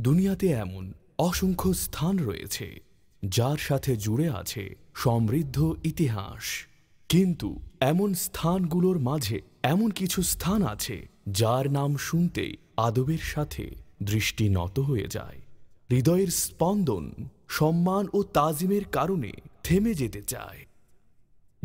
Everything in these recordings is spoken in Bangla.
দুনিয়াতে এমন অসংখ্য স্থান রয়েছে, যার সাথে জুড়ে আছে সমৃদ্ধ ইতিহাস। কিন্তু এমন স্থানগুলোর মাঝে এমন কিছু স্থান আছে, যার নাম শুনতেই আদবের সাথে দৃষ্টি নত হয়ে যায়। হৃদয়ের স্পন্দন, সম্মান ও তাজিমের কারণে থেমে যেতে চায়।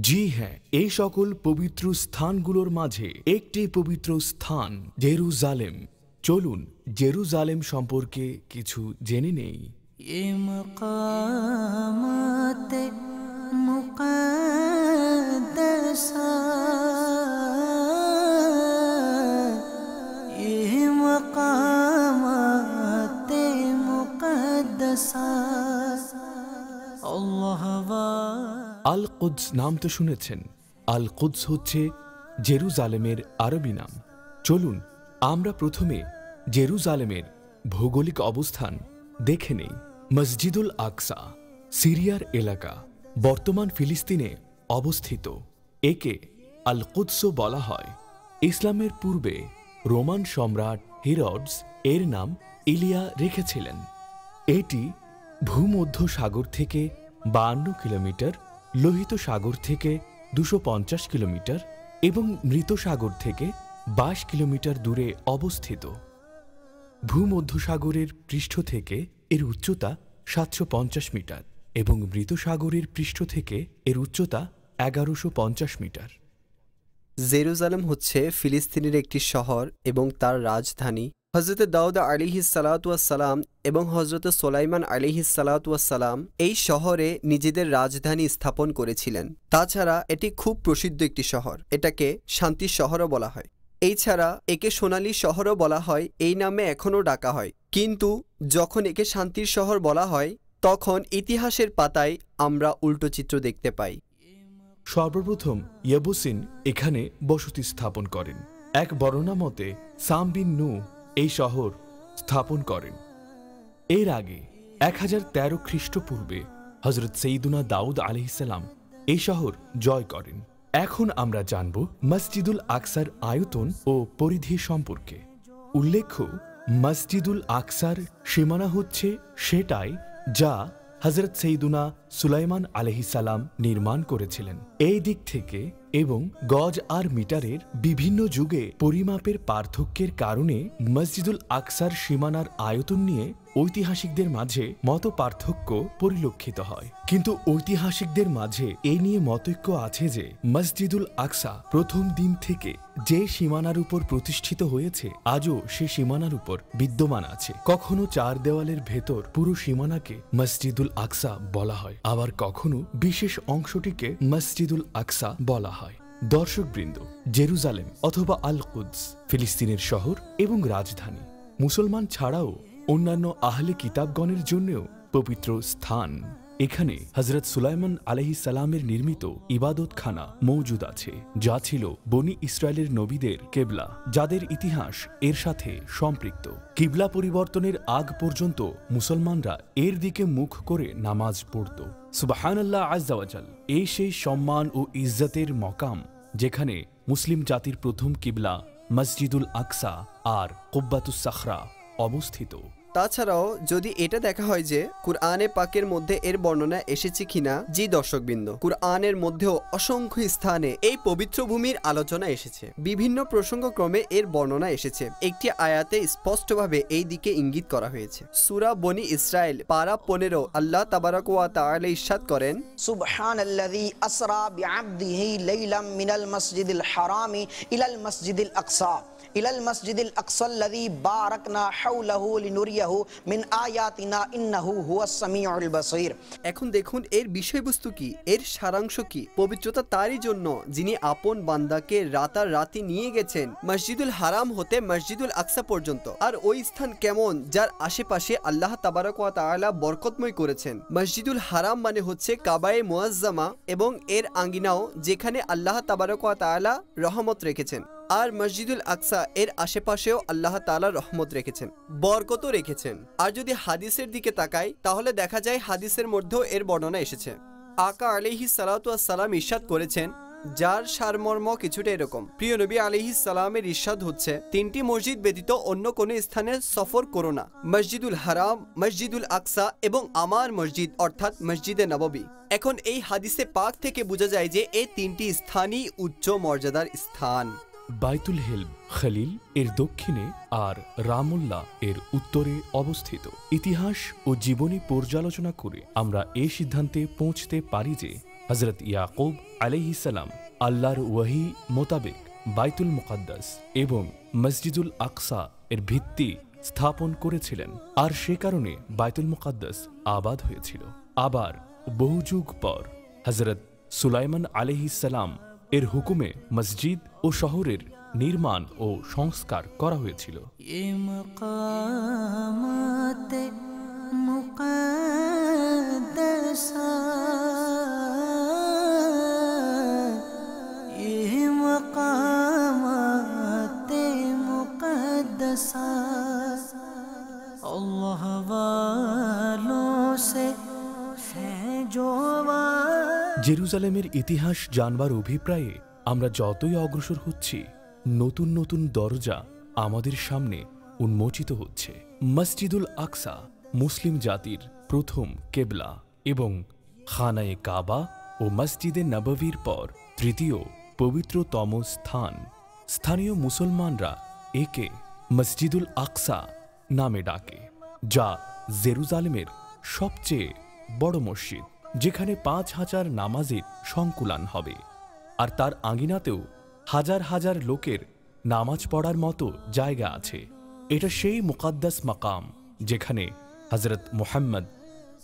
জি হ্যাঁ এই সকল পবিত্র স্থানগুলোর মাঝে একটি পবিত্র স্থান, জেরুজালেম। চলুন, জেরুজালেম সম্পর্কে কিছু জেনে নেই। কুদস নাম তো শুনেছেন। আল কুদস হচ্ছে জেরুজালেমের আরবি নাম। চলুন, আমরা প্রথমে জেরুজালেমের ভৌগোলিক অবস্থান দেখে নেই। মসজিদুল আকসা, সিরিয়ার এলাকা, বর্তমান ফিলিস্তিনে অবস্থিত। একে আল কুদসও বলা হয়। ইসলামের পূর্বে রোমান সম্রাট হিরডস এর নাম ইলিয়া রেখেছিলেন। এটি ভূমধ্য সাগর থেকে বান্ন কিলোমিটার লোহিত সাগর থেকে দুশো কিলোমিটার এবং মৃত সাগর থেকে বাইশ কিলোমিটার দূরে অবস্থিত। ভূমধ্যসাগরের পৃষ্ঠ থেকে এর উচ্চতা সাতশো পঞ্চাশ মিটার এবং মৃত সাগরের পৃষ্ঠ থেকে এর উচ্চতা এগারোশো মিটার। জেরুজালেম হচ্ছে ফিলিস্তিনের একটি শহর এবং তার রাজধানী হজরত দাউদ আলিহি সালাম এবং হজরত সোলাইমান আলিহি সালাম এই শহরে নিজেদের রাজধানী স্থাপন করেছিলেন। তাছাড়া এটি খুব প্রসিদ্ধ একটি শহর। এটাকে শান্তির শহরও বলা হয়। এই ছাড়া একে সোনালী শহরও বলা হয়। এই নামে এখনও ডাকা হয়। কিন্তু যখন একে শান্তির শহর বলা হয়, তখন ইতিহাসের পাতায় আমরা উল্টো চিত্র দেখতে পাই। সর্বপ্রথম ইয়াবুসিন এখানে বসতি স্থাপন করেন। এক বর্ণনা মতে, সাম নু এই শহর স্থাপন করেন। এর আগে এক হাজার তেরো খ্রিস্টপূর্বে হজরত সঈদুনা দাউদ আলহিসাল্লাম এই শহর জয় করেন। এখন আমরা জানব মসজিদুল আকসার আয়তন ও পরিধি সম্পর্কে। উল্লেখ্য, মসজিদুল আকসার সীমানা হচ্ছে সেটাই যা হজরত সঈদুনা সুলাইমান আলহিসাল্লাম নির্মাণ করেছিলেন। এই দিক থেকে এবং গজ আর মিটারের বিভিন্ন যুগে পরিমাপের পার্থক্যের কারণে মসজিদুল আকসার সীমানার আয়তন নিয়ে ঐতিহাসিকদের মাঝে মত পার্থক্য পরিলক্ষিত হয়। কিন্তু ঐতিহাসিকদের মাঝে এই নিয়ে মতৈক্য আছে যে, মসজিদুল আকসা প্রথম দিন থেকে যে সীমানার উপর প্রতিষ্ঠিত হয়েছে, আজও সে সীমানার উপর বিদ্যমান আছে। কখনো চার দেওয়ালের ভেতর পুরো সীমানাকে মসজিদুল আকসা বলা হয়। আবার কখনো বিশেষ অংশটিকে মসজিদুল আকসা বলা হয়। দর্শকবৃন্দ, জেরুজালেম অথবা আল কুদস ফিলিস্তিনের শহর এবং রাজধানী। মুসলমান ছাড়াও অন্যান্য আহলে কিতাবগণের জন্যও পবিত্র স্থান। এখানে হজরত সুলাইমান আলহি সালামের নির্মিত ইবাদতখানা মৌজুদ আছে, যা ছিল বনি ইসরায়েলের নবীদের কেবলা, যাদের ইতিহাস এর সাথে সম্পৃক্ত। কিবলা পরিবর্তনের আগ পর্যন্ত মুসলমানরা এর দিকে মুখ করে নামাজ পড়ত। সুবাহানাল্লাহ আজাওয়াজাল এই সেই সম্মান ও ইজ্জতের মকাম যেখানে মুসলিম জাতির প্রথম কিবলা মসজিদুল আকসা আর কুব্বাতুস সাখরা অবস্থিত। তাছাড়াও, যদি এটা দেখা হয় যে কুরআনে পাকের মধ্যে এর বর্ণনা এসেছে কিনা, জি দর্শকবৃন্দ, কুরআনের মধ্যেও অসংখ্য স্থানে এই পবিত্র ভূমির আলোচনা এসেছে। বিভিন্ন প্রসঙ্গক্রমে এর বর্ণনা এসেছে। একটি আয়াতে স্পষ্টভাবে এই দিকে ইঙ্গিত করা হয়েছে। সুরা বনি ইসরায়েল পারা পনেরো, আল্লাহ তাবারাকুয়া তাআলা ইরশাদ করেন, সুবহানাল্লাযী আসরা বিআবদিহি লাইলাম মিনাল মসজিদিল হারামি ইলাল মসজিদিল আকসা। ইলাল মসজিদিল আকসাল্লাযী বারাকনা হাওলাহু লিনুরিয়াহু মিন আয়াতিনা ইন্নাহু হুয়াস সামিউল বাসীর। এখন দেখুন, এর বিষয়বস্তু কি? এর সারাংশ কি? পবিত্রতা তারই জন্য যিনি আপন বান্দাকে রাতার রাতি নিয়ে গেছেন, মসজিদুল হারাম হতে মসজিদুল আকসা পর্যন্ত। আর ওই স্থান কেমন, যার আশেপাশে আল্লাহ তাবারক ওয়া তাআলা বরকতময় করেছেন? মসজিদুল হারাম মানে হচ্ছে কাবায়ে মোয়াজ্জামা এবং এর আঙ্গিনাও যেখানে আল্লাহ তাবারক ওয়া তাআলা রহমত রেখেছেন। আর মসজিদুল আকসা এর আশেপাশেও আল্লাহ তাআলা রহমত রেখেছেন, বরকতও রেখেছেন। আর যদি হাদিসের দিকে তাকাই, তাহলে দেখা যায় হাদিসের মধ্যেও এর বর্ণনা এসেছে। আকা আলিহি সালাম ইরশাদ করেছেন, যার সারমর্ম কিছুটা এরকম। প্রিয় নবী আলিহি সালামের ইরশাদ হচ্ছে, তিনটি মসজিদ ব্যতীত অন্য কোনো স্থানে সফর করো না। মসজিদুল হারাম, মসজিদুল আকসা এবং আমার মসজিদ, অর্থাৎ মসজিদে নববী। এখন এই হাদিসে পাক থেকে বোঝা যায় যে এই তিনটি স্থানই উচ্চ মর্যাদার স্থান। বাইতুল হেলম খলিল এর দক্ষিণে আর রামুল্লাহ এর উত্তরে অবস্থিত। ইতিহাস ও জীবনী পর্যালোচনা করে আমরা এ সিদ্ধান্তে পৌঁছতে পারি যে হজরত ইয়াকুব আলাইহিসাল্লাম আল্লাহর ওয়াহি মোতাবেক বাইতুল মুকাদ্দাস এবং মসজিদুল আকসা এর ভিত্তি স্থাপন করেছিলেন আর সে কারণে বাইতুল মুকাদ্দাস আবাদ হয়েছিল। আবার বহু যুগ পর হজরত সুলাইমান আলহিসাল্লাম এর হুকুমে মসজিদ ও শহরের নির্মাণ ও সংস্কার করা হয়েছিল। মুকামাতে মুকাম জেরুজালেমের ইতিহাস জানবার অভিপ্রায়ে আমরা যতই অগ্রসর হচ্ছি, নতুন নতুন দরজা আমাদের সামনে উন্মোচিত হচ্ছে। মসজিদুল আকসা, মুসলিম জাতির প্রথম কেবলা এবং খানায়ে কাবা ও মসজিদে নববীর পর তৃতীয় পবিত্রতম স্থান। স্থানীয় মুসলমানরা একে মসজিদুল আকসা নামে ডাকে, যা জেরুজালেমের সবচেয়ে বড় মসজিদ। যেখানে পাঁচ হাজার নামাজের সংকুলান হবে। আর তার আঙিনাতেও হাজার হাজার লোকের নামাজ পড়ার মতো জায়গা আছে। এটা সেই মুকাদ্দাস মাকাম যেখানে হজরত মুহাম্মদ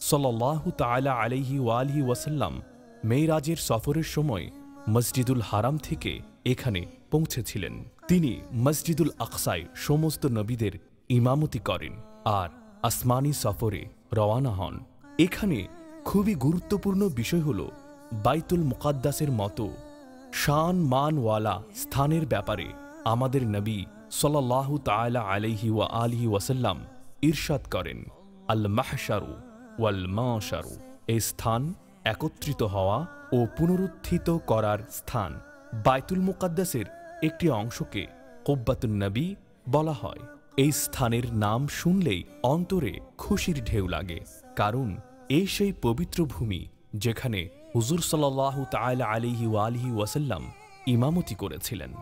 সাল্লাল্লাহু তাআলা আলাইহি ওয়ালিহি ওয়াসাল্লাম মেয়েরাজের সফরের সময় মসজিদুল হারাম থেকে এখানে পৌঁছেছিলেন। তিনি মসজিদুল আকসায় সমস্ত নবীদের ইমামতি করেন আর আসমানি সফরে রওয়ানা হন। এখানে খুবই গুরুত্বপূর্ণ বিষয় হল বাইতুল মুকাদ্দাসের মতো শান মানওয়ালা স্থানের ব্যাপারে আমাদের নবী সাল্লাল্লাহু তাআলা আলাইহি ওয়া আলহি ওয়াসাল্লাম ইরশাদ করেন। আল মাহশারু ওয়াল মাশারু এই স্থান একত্রিত হওয়া ও পুনরুত্থিত করার স্থান। বাইতুল মুকাদ্দাসের একটি অংশকে কোব্বাতুন নবী বলা হয়। এই স্থানের নাম শুনলেই অন্তরে খুশির ঢেউ লাগে, কারণ এই সেই পবিত্র ভূমি যেখানে হুজুর সাল্লাহ তাল আলিহি ওয়ালিহি ওয়াসাল্লাম ইমামতি করেছিলেন।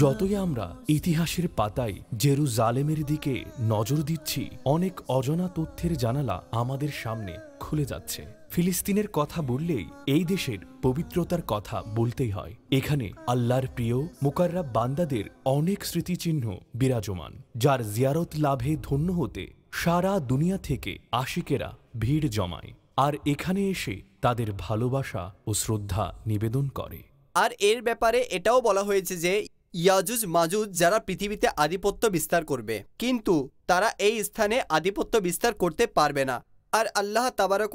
যতই আমরা ইতিহাসের পাতায় জেরুজালেমের দিকে নজর দিচ্ছি, অনেক অজানা তথ্যের জানালা আমাদের সামনে খুলে যাচ্ছে। ফিলিস্তিনের কথা বললেই এই দেশের পবিত্রতার কথা বলতেই হয়। এখানে আল্লাহর প্রিয়, মুকাররাব বান্দাদের অনেক স্মৃতিচিহ্ন বিরাজমান, যার জিয়ারত লাভে ধন্য হতে সারা দুনিয়া থেকে আশিকেরা ভিড় জমায়, আর এখানে এসে তাদের ভালোবাসা ও শ্রদ্ধা নিবেদন করে। আর এর ব্যাপারে এটাও বলা হয়েছে যে ইয়াজুজ মাজুজ যারা পৃথিবীতে আধিপত্য বিস্তার করবে, কিন্তু তারা এই স্থানে আধিপত্য বিস্তার করতে পারবে না। আর আল্লাহ তাবারক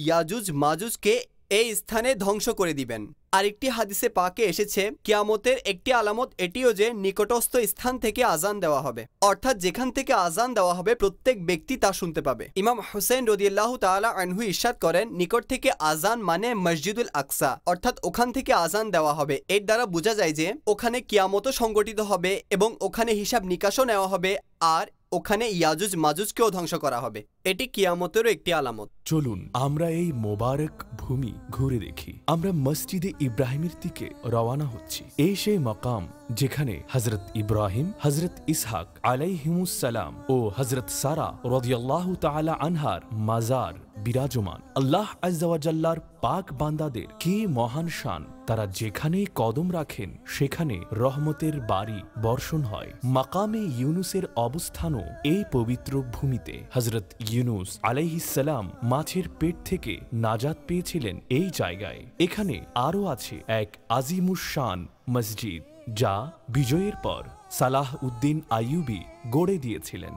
ইয়াজুজ মাজুজকে এই স্থানে ধ্বংস করে দিবেন। আরেকটি হাদিসে পাকে এসেছে, কিয়ামতের একটি আলামত এটিও যে নিকটস্থ স্থান থেকে আজান দেওয়া হবে। অর্থাৎ যেখান থেকে আজান দেওয়া হবে, প্রত্যেক ব্যক্তি তা শুনতে পাবে। ইমাম হুসেন রদিয়াল্লাহ তাআলা আনহু ইরশাদ করেন, নিকট থেকে আজান মানে মসজিদুল আকসা, অর্থাৎ ওখান থেকে আজান দেওয়া হবে। এর দ্বারা বোঝা যায় যে, ওখানে কিয়ামতও সংগঠিত হবে এবং ওখানে হিসাব নিকাশও নেওয়া হবে, আর ওখানে ইয়াজুজ মাজুজকেও ধ্বংস করা হবে। এটি কিয়ামতেরও একটি আলামত। চলুন, আমরা এই মোবারক ভূমি ঘুরে দেখি। আমরা মসজিদে ইব্রাহিমের দিকে রওয়ানা হচ্ছি। এই সেই মকাম যেখানে হজরত ইব্রাহিম হজরত ইসহাক আলাইহিমুসালাম ও হজরত সারা রদিয়াল্লাহ তালা আনহার মাজার বিরাজমান। আল্লাহ আজাল্লার পাক বান্দাদের কি মহান শান। তারা যেখানেই কদম রাখেন, সেখানে রহমতের বাড়ি বর্ষণ হয়। মাকামে ইউনুসের অবস্থানও এই পবিত্র ভূমিতে। হজরত ইউনুস আলাইহিসাল্লাম মাছের পেট থেকে নাজাত পেয়েছিলেন এই জায়গায়। এখানে আরও আছে এক আজিমুসান মসজিদ, যা বিজয়ের পর সালাহ উদ্দিন আইয়ুবি গড়ে দিয়েছিলেন।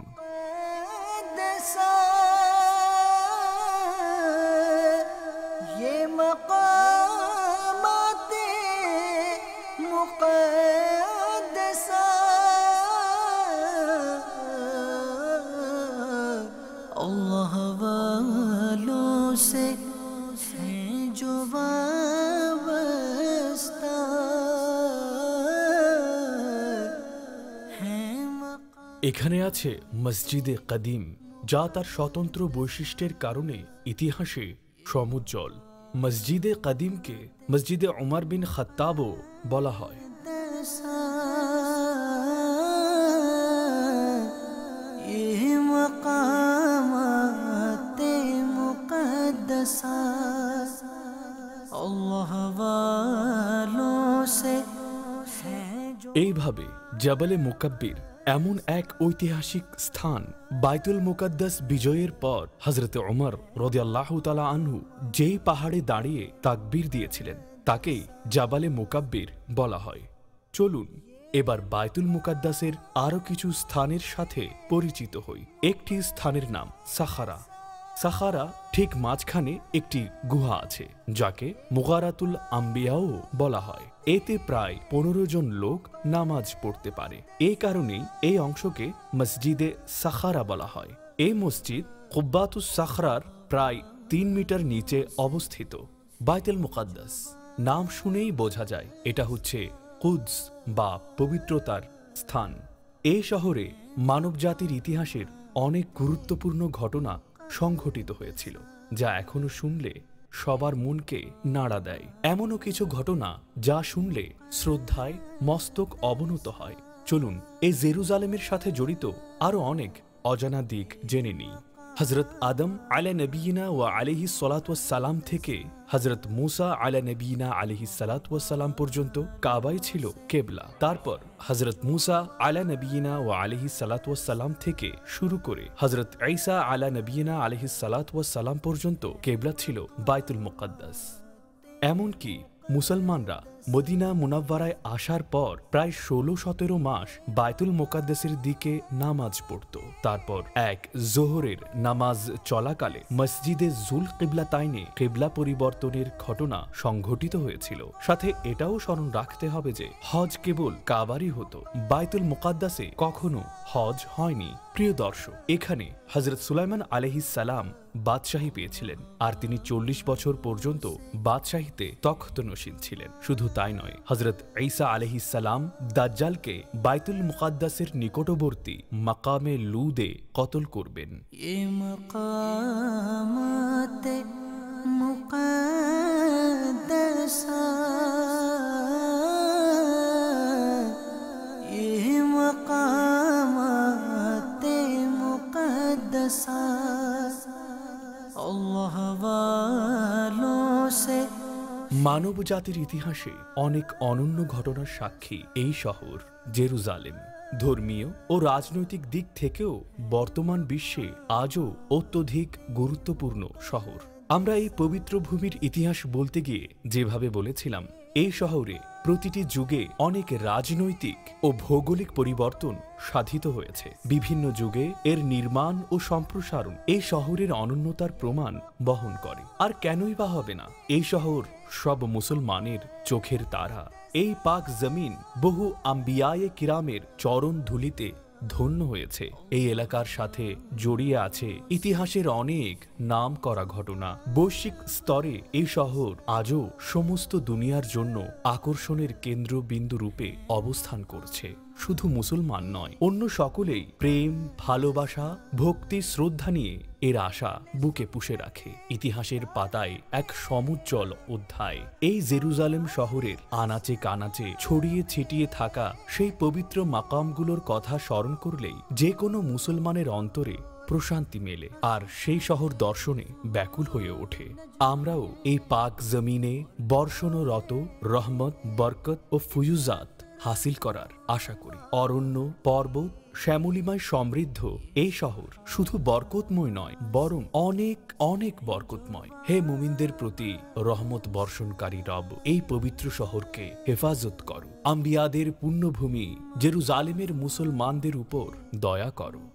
এখানে আছে মসজিদে কদিম, যা তার স্বতন্ত্র বৈশিষ্ট্যের কারণে ইতিহাসে সমুজ্জ্বল। মসজিদে কদিমকে মসজিদে ওমর বিন খত্তাবও বলা হয়। मकामात मुक़द्दसा अल्लाह वालों से है जो এইভাবে জবলে মুকাব্বির এমন এক ঐতিহাসিক স্থান বাইতুল মুকাদ্দাস বিজয়ের পর হজরত ওমর রদিয়াল্লাহ তালা আনহু যেই পাহাড়ে দাঁড়িয়ে তাকবীর দিয়েছিলেন তাকেই জাবালে মুকাব্বির বলা হয় চলুন এবার বায়তুল মুকাদ্দাসের আরও কিছু স্থানের সাথে পরিচিত হই। একটি স্থানের নাম সাখারা। সাখারা ঠিক মাঝখানে একটি গুহা আছে, যাকে মুগারাতুল আম্বিয়াও বলা হয়। এতে প্রায় পনেরো জন লোক নামাজ পড়তে পারে। এই কারণেই এই অংশকে মসজিদে সাখারা বলা হয়। এই মসজিদ কুব্বাতুস সাখরার প্রায় তিন মিটার নিচে অবস্থিত, বাইতুল মুকাদ্দাস। নাম শুনেই বোঝা যায়, এটা হচ্ছে কুদস বা পবিত্রতার স্থান। এ শহরে মানবজাতির ইতিহাসের অনেক গুরুত্বপূর্ণ ঘটনা সংঘটিত হয়েছিল, যা এখনও শুনলে সবার মনকে নাড়া দেয়। এমনও কিছু ঘটনা যা শুনলে শ্রদ্ধায় মস্তক অবনত হয়। চলুন এই জেরুজালেমের সাথে জড়িত আরও অনেক অজানা দিক জেনে নিই। হজরত আদম আলা নবীনা ও আলিহি সালাম থেকে হজরত মুসা আলা নবীনা আলিহি সালাম পর্যন্ত কাবাই ছিল কেবলা। তারপর হজরত মুসা আলা নবীনা ও আলিহি সালাম থেকে শুরু করে হজরত ঈসা আলা নবীনা আলিহি সালাম পর্যন্ত কেবলা ছিল বাইতুল মুকাদ্দাস। এমনকি মুসলমানরা মদিনা মুনাব্বারায় আসার পর প্রায় ষোলো সতেরো মাস বায়তুল মোকাদ্দেসের দিকে নামাজ পড়ত। তারপর এক জোহরের নামাজ চলাকালে মসজিদে জুল কিবলা তাইনে কিবলা পরিবর্তনের ঘটনা সংঘটিত হয়েছিল। সাথে এটাও স্মরণ রাখতে হবে যে হজ কেবল কাবারই হতো বায়তুল মোকাদ্দাসে কখনো হজ হয়নি। প্রিয় দর্শক, এখানে হজরত সুলাইমান আলহিস সালাম বাদশাহী পেয়েছিলেন, আর তিনি চল্লিশ বছর পর্যন্ত বাদশাহীতে তখত নসীন ছিলেন। শুধু তাই নয় হজরত ঈসা আলহিসাল্লাম দাজ্জালকে বাইতুল মুকাদ্দাসের নিকটবর্তী মাকামে লুদে কতল করবেন। مقامات مقدسات মানব জাতির ইতিহাসে অনেক অনন্য ঘটনার সাক্ষী এই শহর, জেরুজালেম। ধর্মীয় ও রাজনৈতিক দিক থেকেও বর্তমান বিশ্বে আজও অত্যধিক গুরুত্বপূর্ণ শহর। আমরা এই পবিত্র ভূমির ইতিহাস বলতে গিয়ে যেভাবে বলেছিলাম এই শহরে প্রতিটি যুগে অনেক রাজনৈতিক ও ভৌগোলিক পরিবর্তন সাধিত হয়েছে। বিভিন্ন যুগে এর নির্মাণ ও সম্প্রসারণ এই শহরের অনন্যতার প্রমাণ বহন করে। আর কেনই বা হবে না, এই শহর সব মুসলমানের চোখের তারা। এই পাক জমিন বহু আম্বিয়ায়ে কিরামের চরণ ধুলিতে ধন্য হয়েছে। এই এলাকার সাথে জড়িয়ে আছে ইতিহাসের অনেক নাম করা ঘটনা। বৈশ্বিক স্তরে এই শহর আজও সমস্ত দুনিয়ার জন্য আকর্ষণের কেন্দ্রবিন্দু রূপে অবস্থান করছে। শুধু মুসলমান নয়, অন্য সকলেই প্রেম, ভালোবাসা, ভক্তি, শ্রদ্ধা নিয়ে এর আশা বুকে পুষে রাখে। ইতিহাসের পাতায় এক সমুজ্জ্বল অধ্যায়। এই জেরুজালেম শহরের আনাচে কানাচে ছড়িয়ে ছিটিয়ে থাকা সেই পবিত্র মাকামগুলোর কথা স্মরণ করলেই যে কোনো মুসলমানের অন্তরে প্রশান্তি মেলে আর সেই শহর দর্শনে ব্যাকুল হয়ে ওঠে। আমরাও এই পাক জমিনে বর্ষণরত রহমত, বরকত ও ফুয়ুজাত হাসিল করার আশা করি। অরণ্য, পর্বত, শ্যামলিমায় সমৃদ্ধ এই শহর শুধু বরকতময় নয়, বরং অনেক অনেক বরকতময়। হে মুমিনদের প্রতি রহমত বর্ষণকারী রব, এই পবিত্র শহরকে হেফাজত করো। আম্বিয়াদের পুণ্যভূমি, জেরুজালেমের মুসলমানদের উপর দয়া করো।